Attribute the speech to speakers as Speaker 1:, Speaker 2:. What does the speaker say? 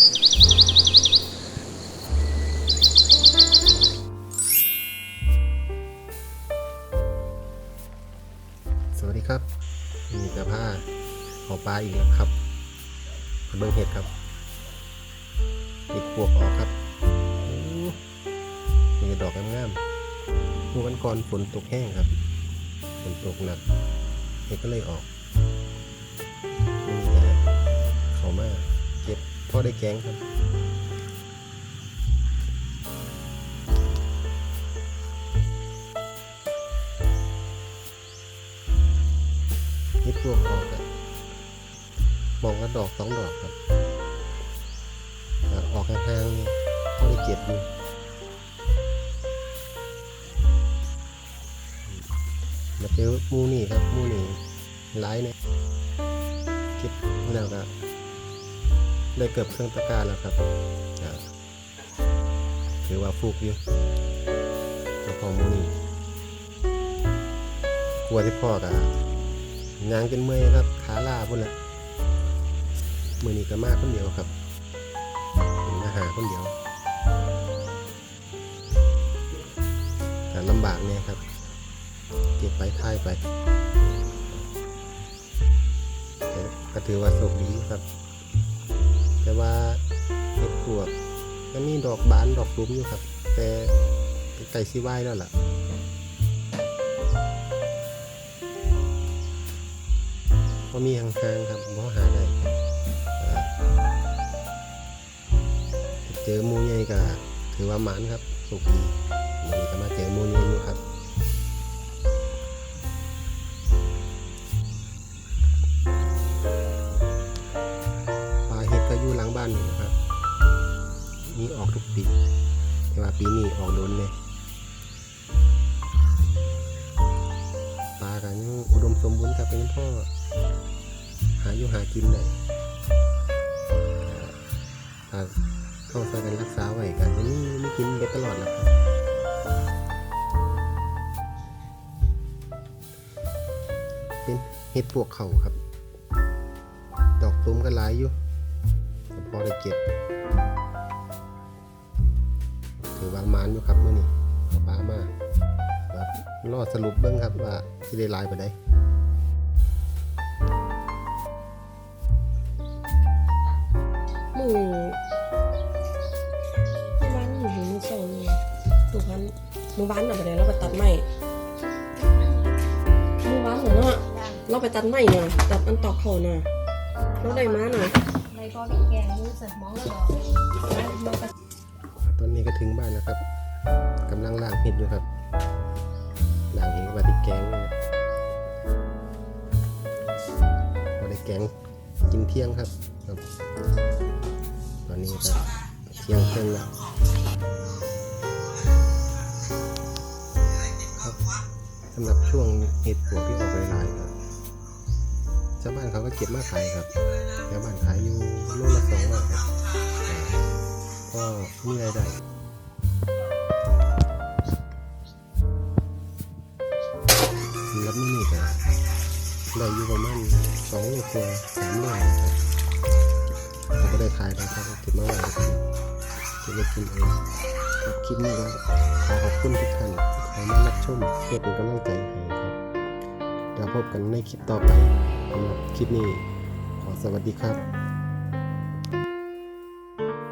Speaker 1: สวัสดีครับมีกระผ้าขอปลาอีกแล้วครับมาเบิ่งเห็ดครับติดพวกออกครับมีดอกงามๆเมื่อวันก่อนฝนตกแห้งครับฝนตกหนักเห็ดก็เลยออกนี่นะเขามาเก็บ พอได้แกงครับเห็ดพวกออกอะมองว่าดอกสองดอกครับออกห่างๆนี่พอได้เก็บอยู่มาเจอมูนี่ครับมูนี่หลายเนี่ยเก็บแล้วก็ ได้เกือบเครื่องตะกร้าแล้วครับถือว่าฟูกอยู่เจ้าขอมูนี่กลัวที่พ่อกับงางจนเมื่อยครับขาลาพุ่นละมือนี้ก็มากคนเดียวครับมาหาคนเดียวแต่ลำบากเนี่ยครับ เก็บไปท่ายไปก็ถือว่าโชคดีครับ แต่ว่าเห็ดปวกก็มีดอกบานดอกรุ้มอยู่ครับ แต่ไก่ซีไว้แล้วล่ะพอมีห่างๆครับบ่หาได้เจอมูใหญ่ก็ถือว่าหมานครับโชคดีวันนี้ก็มาเจอมูใหญ่อยู่ครับ มีออกทุกปี แต่ว่าปีนี้ออกโดนเลยปลากันอุดมสมบูรณ์กับเป็นพ่อ หาอยู่หากินได้ถ้าเข้าใส่กันรักษาไว้กันจะมีมีกินไปตลอดแหละครับเป็นเห็ดปวกเขาครับ ดอกตุ้มก็หลายอยู่พอได้เก็บ วางมานอยู่ครับเมื่อนี้เอาปลามาครับรอสรุปเบิ้งครับว่าสิได้หลายไปได้
Speaker 2: มือเมื่อวานอยู่มือสองเลยทุกวันเมื่อวานเราไปไหนเราไปตัดไม้เมื่อวานเหรอเนาะเราไปตัดไม้น่ะตัดอันตอกเขาน่ะเราได้มาน่ะ
Speaker 3: ในก็มีแกงรู้สึกมองแล้วก็มันก็
Speaker 1: ตอนนี้ก็ ถึงบ้านแล้วครับกำลังล้างเห็ดอยู่ครับล้างเห็ดกับติดแกงนี่นะพอได้แกงกินเที่ยงครับ ตอนนี้ก็เที่ยงครึ่งแล้วครับสำหรับช่วงเห็ดปวกที่ออกหลายๆครับชาวบ้านเขาก็เก็บมาขายครับชาวบ้านขายอยู่โลละสองบาทครับก็มีรายได้ ได้อยู่ประมาณสองโลกว่าสามโลครับเราก็ได้ขายแล้วครับเก็บมาไว้ก็เก็บได้กินเองครับคลิปนี้ก็ขอขอบคุณทุกท่านที่เข้ามารับชมเพื่อเป็นกำลังใจให้ครับเดี๋ยวพบกันในคลิปต่อไปสำหรับคลิปนี้ขอสวัสดีครับ